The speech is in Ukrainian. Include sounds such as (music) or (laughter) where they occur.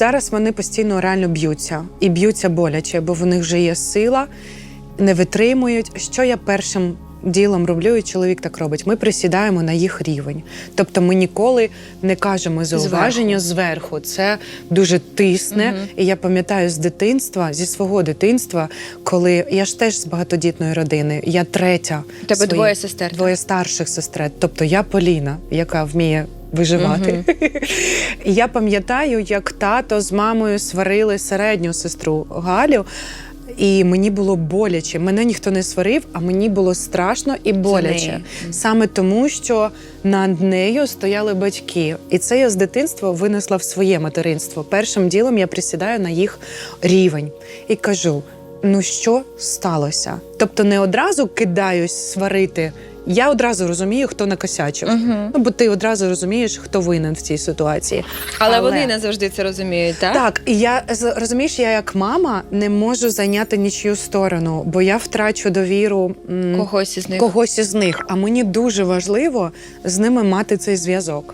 зараз вони постійно реально б'ються і б'ються боляче, бо в них вже є сила, не витримують. Що я першим ділом роблю, і чоловік так робить? Ми присідаємо на їх рівень. Тобто ми ніколи не кажемо зауваження зверху. Це дуже тисне. І я пам'ятаю з дитинства, зі свого дитинства, коли я ж теж з багатодітної родини, я третя. У тебе своїй- двоє сестер? Двоє старших сестер. Тобто я Поліна, яка вміє виживати. (laughs) І я пам'ятаю, як тато з мамою сварили середню сестру Галю. І мені було боляче. Мене ніхто не сварив, а мені було страшно і боляче. Саме тому, що над нею стояли батьки. І це я з дитинства винесла в своє материнство. Першим ділом я присідаю на їх рівень і кажу: ну що сталося? Тобто не одразу кидаюсь сварити. Я одразу розумію, хто накосячив. Ну, бо ти одразу розумієш, хто винен в цій ситуації. Але, вони не завжди це розуміють, так? Так, і я розумієш, я як мама не можу зайняти нічию сторону, бо я втрачу довіру м, Когось із них. когось із них. А мені дуже важливо з ними мати цей зв'язок.